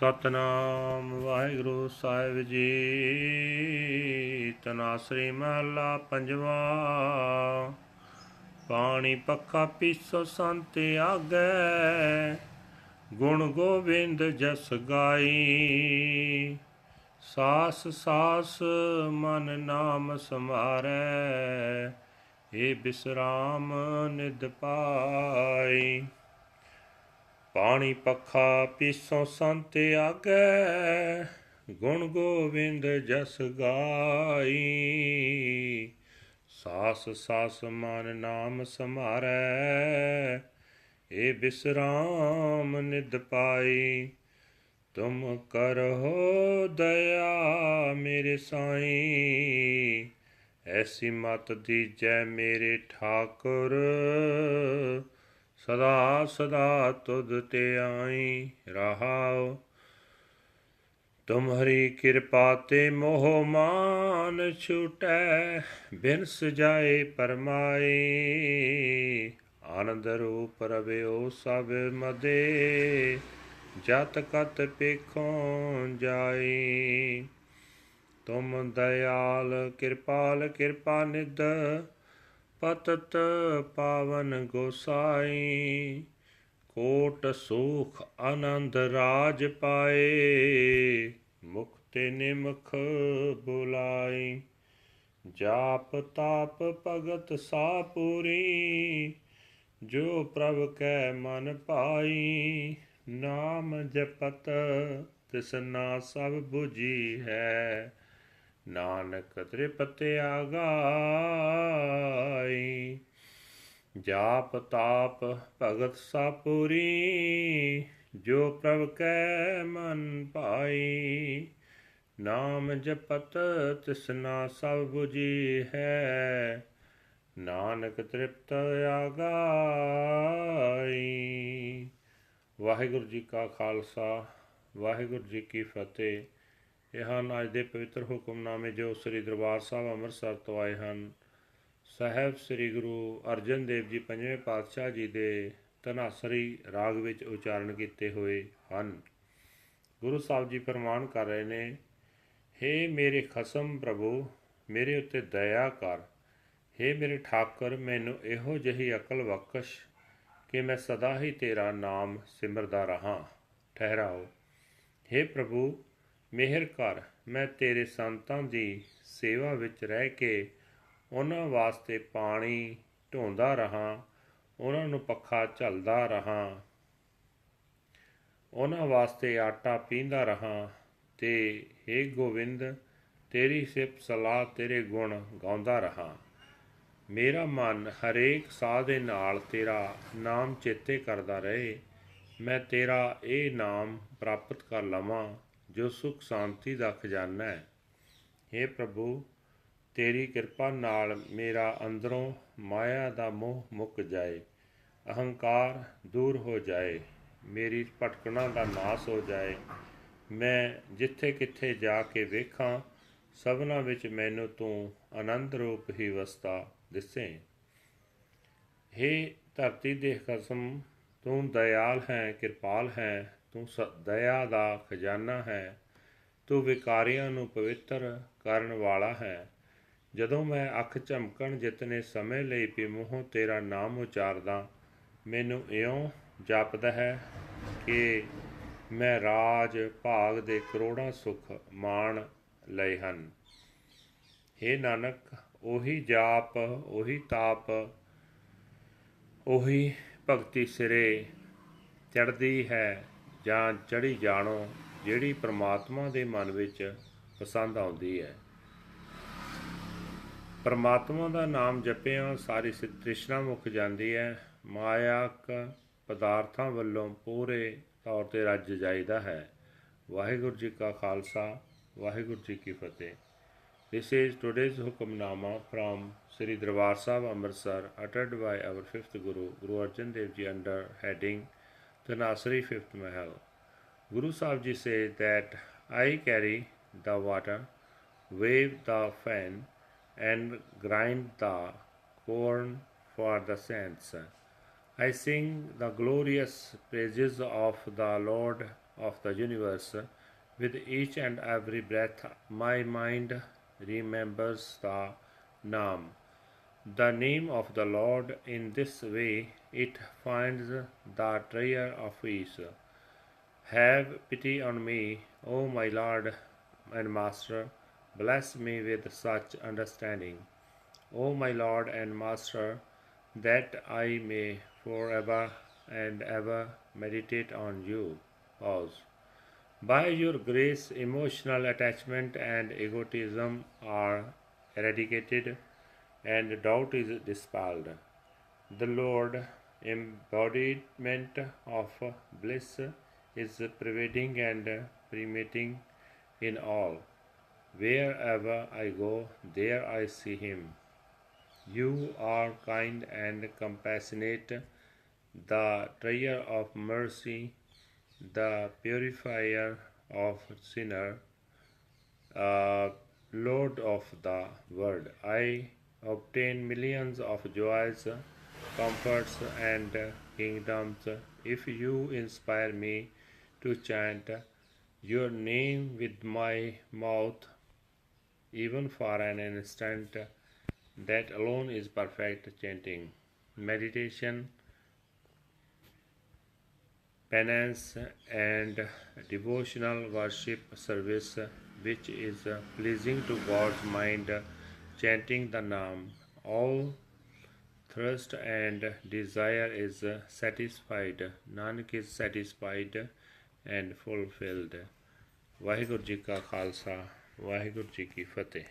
ਸਤਨਾਮ ਵਾਹਿਗੁਰੂ ਸਾਹਿਬ ਜੀ। ਤਨਾਸਰੀ ਮਹਲਾ ਪੰਜਵਾ। ਪਾਣੀ ਪੱਖਾ ਪੀਸੋ ਸੰਤ ਆਗੈ। ਗੁਣ ਗੋਬਿੰਦ ਜਸ ਗਾਈ। ਸਾਸ ਸਾਸ ਮਨ ਨਾਮ ਸਮਾਰੈ। ਏ ਬਿਸਰਾਮ ਨਿਦ ਪਾਈ। ਪਾਣੀ ਪੱਖਾ ਪੀਸੋਂ ਸੰਤ ਆਗੈ, ਗੁਣ ਗੋਬਿੰਦ ਜਸ ਗਾਈ। ਸਾਸ ਸਾਸ ਮਨ ਨਾਮ ਸਮਾਰੈ, ਏ ਬਿਸਰਾਮ ਨਿਦ ਪਾਈ। ਤੁਮ ਕਰੋ ਦਇਆ ਮੇਰੇ ਸਾਈਂ, ਐਸੀ ਮਤ ਦੀ ਜੈ ਮੇਰੇ ਠਾਕੁਰ। ਸਦਾ ਸਦਾ ਤੁਧ ਤੇ ਆਈ ਰਹਾਉ। ਤੁਮਹਰੀ ਕਿਰਪਾ ਤੇ ਮੋਹ ਮਾਨ ਛੁਟੈ ਬਿਨ ਸਜਾਏ ਪਰਮਾਈ ਆਨੰਦ ਰੂਪ ਰਵਿਓ ਸਭ ਮਦੇ, ਜਤ ਕਤ ਪੇਖੋਂ ਜਾਈ ਤੁਮ ਦਇਆਲ ਕਿਰਪਾਲ ਕਿਰਪਾ ਨਿਦ ਪਤਤ ਪਾਵਨ ਗੋਸਾਈ, ਕੋਟ ਸੁਖ ਆਨੰਦ ਰਾਜ ਪਾਏ, ਮੁਕਤੇ ਨਿਮਖ ਬੁਲਾਈ। ਜਾਪ ਤਾਪ ਭਗਤ ਸਾਪੂਰੀ, ਜੋ ਪ੍ਰਭ ਕੈ ਮਨ ਪਾਈ। ਨਾਮ ਜਪਤ ਤਿਸਨਾ ਸਭ 부ਜੀ ਹੈ ਨਾਨਕ ਤ੍ਰਿਪਤ ਆਗਾਈ, ਜਾਪ ਤਾਪ ਭਗਤ ਸਾਪੂਰੀ, ਜੋ ਪ੍ਰਭ ਕੈ ਮਨ ਪਾਈ। ਨਾਮ ਜਪਤ ਤਿਸਨਾ ਸਭ 부ਜੀ ਹੈ, ਨਾਨਕ ਤ੍ਰਿਪਤ ਆਗਾਈ। ਵਾਹਿਗੁਰੂ ਜੀ ਕਾ ਖਾਲਸਾ, ਵਾਹਿਗੁਰੂ ਜੀ ਕੀ ਫਤਿਹ। ਇਹ ਹਨ ਅੱਜ ਦੇ ਪਵਿੱਤਰ ਹੁਕਮਨਾਮੇ ਜੋ ਸ੍ਰੀ ਦਰਬਾਰ ਸਾਹਿਬ ਅੰਮ੍ਰਿਤਸਰ ਤੋਂ ਆਏ ਹਨ ਸਾਹਿਬ ਸ੍ਰੀ ਗੁਰੂ ਅਰਜਨ ਦੇਵ ਜੀ ਪੰਜਵੇਂ ਪਾਤਸ਼ਾਹ ਜੀ ਦੇ ਤਨਾਸਰੀ ਰਾਗ ਵਿੱਚ ਉਚਾਰਨ ਕੀਤੇ ਹੋਏ ਹਨ ਗੁਰੂ ਸਾਹਿਬ ਜੀ ਫਰਮਾਨ ਕਰ ਰਹੇ ਨੇ हे ਮੇਰੇ ਖਸਮ ਪ੍ਰਭੂ ਮੇਰੇ ਉੱਤੇ ਦਇਆ ਕਰ हे ਮੇਰੇ ਠਾਕਰ ਮੈਨੂੰ ਇਹੋ ਜਿਹੀ ਅਕਲ ਬਖਸ਼ ਕਿ ਮੈਂ ਸਦਾ ਹੀ ਤੇਰਾ ਨਾਮ ਸਿਮਰਦਾ ਰਹਾ ਠਹਿਰਾਓ हे ਪ੍ਰਭੂ ਮਿਹਰ ਕਰ, ਮੈਂ ਤੇਰੇ ਸੰਤਾਂ ਦੀ ਸੇਵਾ ਵਿੱਚ ਰਹਿ ਕੇ ਉਹਨਾਂ ਵਾਸਤੇ ਪਾਣੀ ਢੋਂਦਾ ਰਹਾ, ਉਹਨਾਂ ਨੂੰ ਪੱਖਾ ਝਲਦਾ ਰਹਾ, ਉਹਨਾਂ ਵਾਸਤੇ ਆਟਾ ਪੀਂਦਾ ਰਹਾ ਤੇ हे ਗੋਵਿੰਦ, ਤੇਰੀ ਸਿਫਤ ਸਲਾਹ ਤੇਰੇ ਗੁਣ ਗਾਉਂਦਾ ਰਹਾ। ਮੇਰਾ ਮਨ ਹਰੇਕ ਸਾਹ ਦੇ ਨਾਲ ਤੇਰਾ ਨਾਮ ਚੇਤੇ ਕਰਦਾ ਰਹੇ, ਮੈਂ ਤੇਰਾ ਇਹ ਨਾਮ ਪ੍ਰਾਪਤ ਕਰ ਲਵਾਂ। ਜੋ ਸੁਖ ਸ਼ਾਂਤੀ ਦਾ ਖਜ਼ਾਨਾ ਹੈ। हे ਪ੍ਰਭੂ, ਤੇਰੀ ਕਿਰਪਾ ਨਾਲ ਮੇਰਾ ਅੰਦਰੋਂ ਮਾਇਆ ਦਾ ਮੋਹ ਮੁੱਕ ਜਾਏ, ਅਹੰਕਾਰ ਦੂਰ ਹੋ ਜਾਏ, ਮੇਰੀ ਭਟਕਣਾ ਦਾ ਨਾਸ ਹੋ ਜਾਏ। ਮੈਂ ਜਿੱਥੇ ਕਿੱਥੇ ਜਾ ਕੇ ਵੇਖਾਂ, ਸਭਨਾ ਵਿੱਚ ਮੈਨੂੰ ਤੂੰ ਆਨੰਦ ਰੂਪ ਹੀ ਵਸਤਾ ਦਿਸੇ। हे ਧਰਤੀ ਦੇ ਖਸਮ ਤੂੰ ਦਇਆਲ ਹੈ, ਕਿਰਪਾਲ ਹੈ ਤੂੰ ਸ ਦਇਆ ਦਾ ਖਜ਼ਾਨਾ ਹੈ, ਤੂੰ ਵਿਕਾਰੀਆਂ ਨੂੰ ਪਵਿੱਤਰ ਕਰਨ ਵਾਲਾ ਹੈ। ਜਦੋਂ ਮੈਂ ਅੱਖ ਝਮਕਣ ਜਿਤਨੇ ਸਮੇਂ ਲਈ ਵੀ ਮੂੰਹੋਂ ਤੇਰਾ ਨਾਮ ਉਚਾਰਦਾ, ਮੈਨੂੰ ਇਉਂ ਜਾਪਦਾ ਹੈ ਕਿ ਮੈਂ ਰਾਜ ਭਾਗ ਦੇ ਕਰੋੜਾਂ ਸੁਖ ਮਾਣ ਲਏ ਹਨ। हे ਨਾਨਕ, ਉਹੀ ਜਾਪ, ਉਹੀ ਤਾਪ, ਉਹੀ ਭਗਤੀ ਸਿਰੇ ਚੜਦੀ ਹੈ। ਜਾਂ ਚੜੀ ਜਾਣੋ ਜਿਹੜੀ ਪ੍ਰਮਾਤਮਾ ਦੇ ਮਨ ਵਿੱਚ ਪਸੰਦ ਆਉਂਦੀ ਹੈ ਪ੍ਰਮਾਤਮਾ ਦਾ ਨਾਮ ਜਪਿਆਂ ਸਾਰੀ ਸਿ- ਤ੍ਰਿਸ਼ਨਾ ਮੁੱਕ ਜਾਂਦੀ ਹੈ ਮਾਇਆਕ ਪਦਾਰਥਾਂ ਵੱਲੋਂ ਪੂਰੇ ਤੌਰ ਤੇ ਰੱਜ ਜਾਈਦਾ ਹੈ ਵਾਹਿਗੁਰੂ ਜੀ ਕਾ ਖਾਲਸਾ ਵਾਹਿਗੁਰੂ ਜੀ ਕੀ ਫਤਿਹ This is today's Hukamnama from Sri Darbar Sahib Amritsar uttered by our fifth Guru, Guru Arjan Dev Ji under heading Tanasri Fifth Mahal. Guru Sahib says that I carry the water, wave the fan and grind the corn for the saints. I sing the glorious praises of the Lord of the universe. With each and every breath, my mind remembers the Naam. The name of the Lord in this way it finds the treasure of peace. Have pity on me, O my Lord and Master. Bless me with such understanding, O my Lord and Master, that I may forever and ever meditate on you. Pause. By your grace, emotional attachment and egotism are eradicated and doubt is dispelled. The Lord, embodiment of bliss, is pervading and permeating in all. Wherever I go, there I see Him. You are kind and compassionate, the treasure of mercy, the purifier of sinner, uh, Lord of the world. I obtain millions of joys, comforts, and kingdoms if you inspire me to chant your name with my mouth, even for an instant. That alone is perfect chanting. Meditation, penance, and devotional worship service, which is pleasing to God's mind, chanting the Naam. All thirst and desire is satisfied. Nanak is satisfied and fulfilled. Waheguru ji ਕਾ ਖਾਲਸਾ ਵਾਹਿਗੁਰੂ ਜੀ ਕੀ ਫਤਿਹ